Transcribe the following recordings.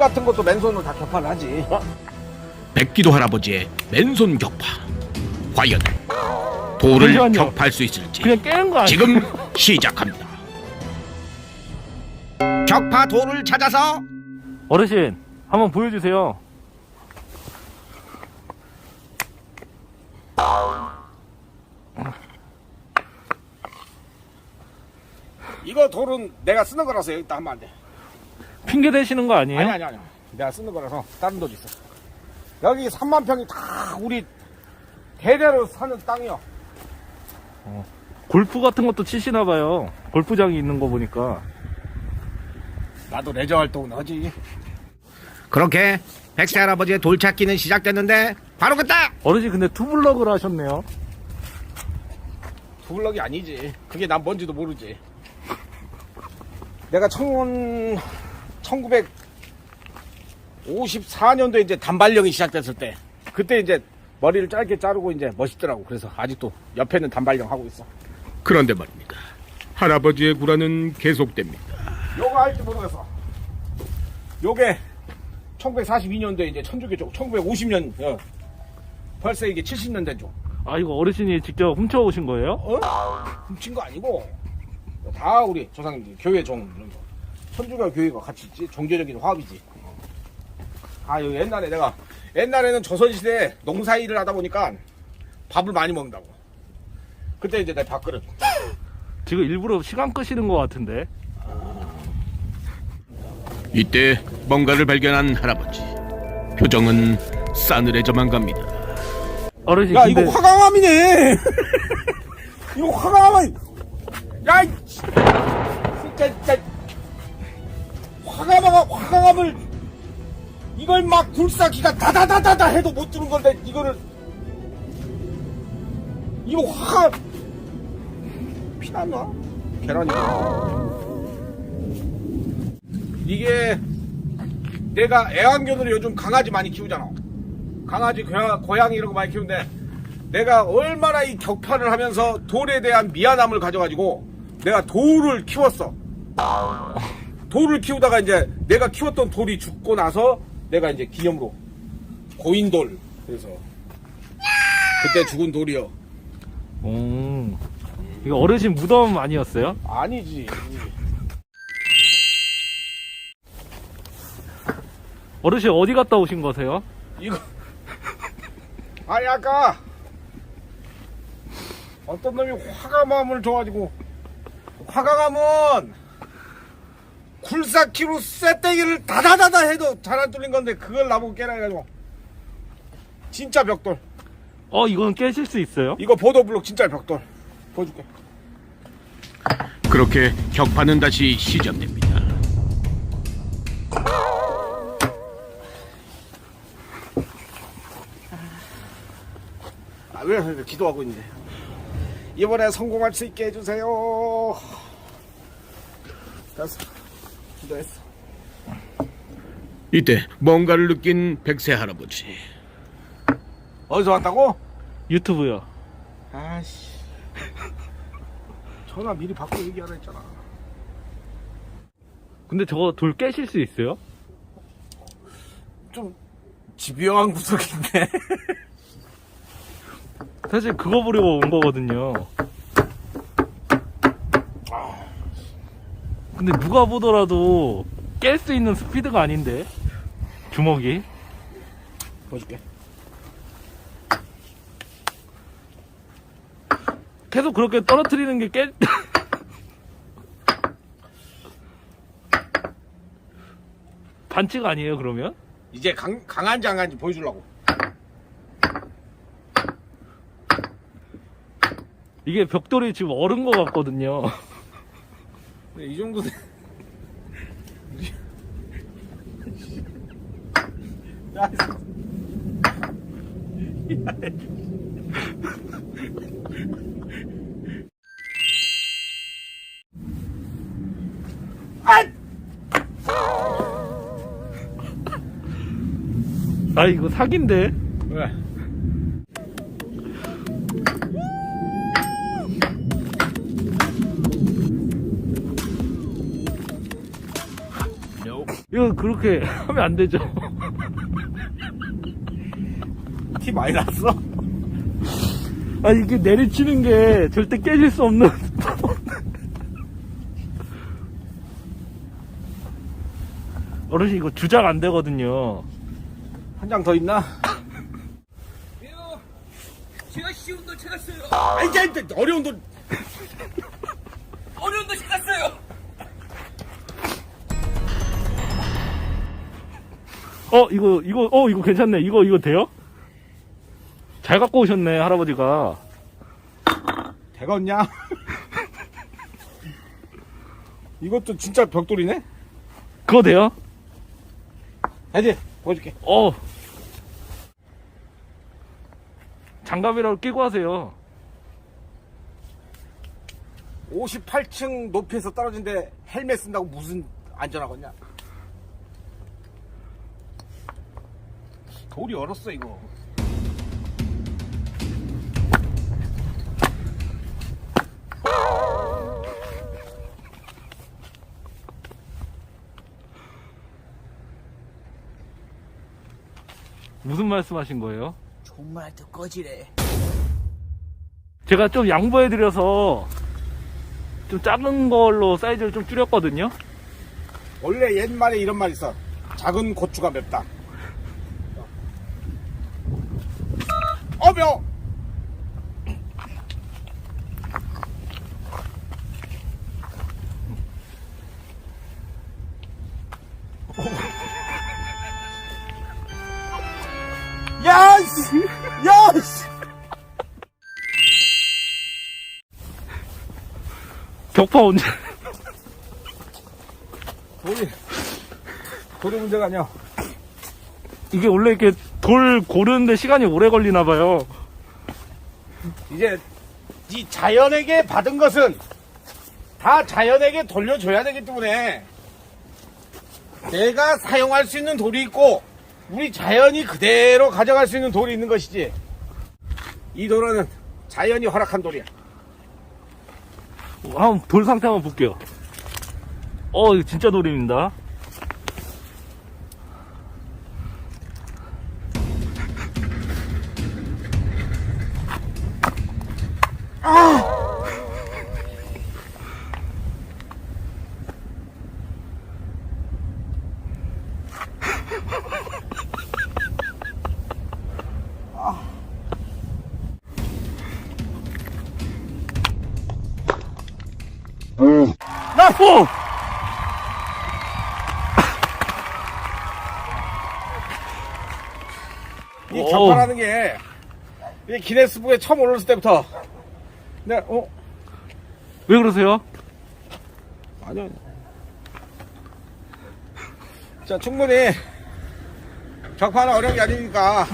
같은 것도 맨손으로 다 격파를 하지. 백기도 할아버지의 맨손 격파. 과연 돌을 잠시만요. 격파할 수 있을지 그냥 깨는 거 아니에요? 지금 시작합니다. 격파 돌을 찾아서 어르신 한번 보여주세요. 이거 돌은 내가 쓰는 거라서 여기다 하면 안 돼. 핑계 대시는 거 아니에요? 아니 아니 아니. 내가 쓰는 거라서 다른 돌 있어. 여기 3만 평이 다 우리 대대로 사는 땅이요. 골프 같은 것도 치시나 봐요. 골프장이 있는 거 보니까. 나도 레저 활동은 하지. 그렇게 백세 할아버지의 돌찾기는 시작됐는데 바로 그때 어르신 근데 투블럭을 하셨네요. 두블럭이 아니지. 그게 난 뭔지도 모르지. 내가 천, 1954년도에 이제 단발령이 시작됐을 때, 그때 이제 머리를 짧게 자르고 이제 멋있더라고. 그래서 아직도 옆에는 단발령 하고 있어. 그런데 말입니다. 할아버지의 구라는 계속됩니다. 요거 할지 모르겠어. 요게 1942년도에 이제 천주교 쪽, 1950년, 어. 벌써 이게 70년 된 쪽. 아 이거 어르신이 직접 훔쳐오신 거예요? 어? 훔친 거 아니고 다 우리 조상님들 교회 종 이런 거 천주교 교회가 같이 있지? 종교적인 화합이지. 아 여기 옛날에 내가 옛날에는 조선시대 농사일을 하다 보니까 밥을 많이 먹는다고. 그때 이제 내 밥그릇. 지금 일부러 시간 끄시는 것 같은데. 이때 뭔가를 발견한 할아버지. 표정은 싸늘해져만 갑니다. 어르신 야 근데 이거 화강암이네. 이거 화강암 야 이, 진짜 진짜 화강암 화강암을 이걸 막 굴삭기가 다다다다다 해도 못 주는 건데 이거를 이거 화강 피났나? 계란이 이게 내가 애완견으로 요즘 강아지 많이 키우잖아. 강아지, 고양- 고양이 이런 거 많이 키우는데 내가 얼마나 이 격파를 하면서 돌에 대한 미안함을 가져가지고 내가 돌을 키웠어. 돌을 키우다가 이제 내가 키웠던 돌이 죽고 나서 내가 이제 기념으로 고인돌 그래서 그때 죽은 돌이요. 오. 이거 어르신 무덤 아니었어요? 아니지. 어르신 어디 갔다 오신 거세요? 이거 아니 아까 어떤 놈이 화가맘을 줘가지고 화가감은 굴삭키로 쇠떼기를 다다다다 해도 잘 안 뚫린 건데 그걸 나보고 깨라 해가지고. 진짜 벽돌. 어 이건 깨실 수 있어요? 이거 보도블록 진짜 벽돌. 보여줄게. 그렇게 격파는 다시 시작됩니다. 아, 왜 기도하고 있는데? 이번에 성공할 수 있게 해주세요. 됐어 기도했어 이때 뭔가를 느낀 백세 할아버지. 어디서 왔다고? 유튜브요. 아씨 전화 미리 받고 얘기하라 했잖아 근데 저거 돌 깨실 수 있어요? 좀 집요한 구석인데 사실 그거 보려고 온 거거든요. 근데 누가 보더라도 깰 수 있는 스피드가 아닌데 주먹이 보여줄게 계속 그렇게 떨어뜨리는 게 깨. 반칙 아니에요 그러면? 이제 강, 강한지 안 강한지 보여주려고 이게 벽돌이 지금 얼은 것 같거든요. 근데 이 정도 돼 야, 아 이거 사기인데? 왜? 이거 그렇게 하면 안 되죠. 티 많이 났어? 아 이게 내리치는 게 절대 깨질 수 없는 어르신 이거 주작 안 되거든요 한 장 더 있나? 제가 쉬운 걸 찾았어요. 아, 이제 이제 어려운 돈. 어려운 걸 찾았어요. 어 이거 이거 어 이거 괜찮네 이거 이거 돼요? 잘 갖고 오셨네 할아버지가 되겠냐? 이것도 진짜 벽돌이네? 그거 돼요? 해지 보여줄게. 어 장갑이라고 끼고 하세요 58층 높이에서 떨어진데 헬멧 쓴다고 무슨 안전하겠냐? 돌이 얼었어 이거. 무슨 말씀하신 거예요? 정말 더 꺼지래. 제가 좀 양보해드려서 좀 작은 걸로 사이즈를 좀 줄였거든요 원래 옛말에 이런 말 있어. 작은 고추가 맵다. 어 매워. 야, 씨! 야, 씨! 격파 언제 돌이, 돌이 문제가 아니야. 이게 원래 이렇게 돌 고르는데 시간이 오래 걸리나 봐요 이제 이 자연에게 받은 것은 다 자연에게 돌려줘야 되기 때문에 내가 사용할 수 있는 돌이 있고 우리 자연이 그대로 가져갈 수 있는 돌이 있는 것이지 이 돌은 자연이 허락한 돌이야 한번 돌 상태 한번 볼게요. 어, 이거 진짜 돌입니다. 오! 이 오. 격파라는 게 이 기네스북에 처음 올랐을 때부터 내가 어? 왜 그러세요? 아니요 자 충분히 격파는 어려운 게 아니니까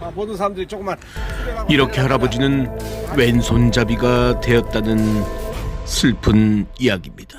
아, 모든 사람들이 조금만 이렇게 할아버지는 왼손잡이가 되었다는 슬픈 이야기입니다.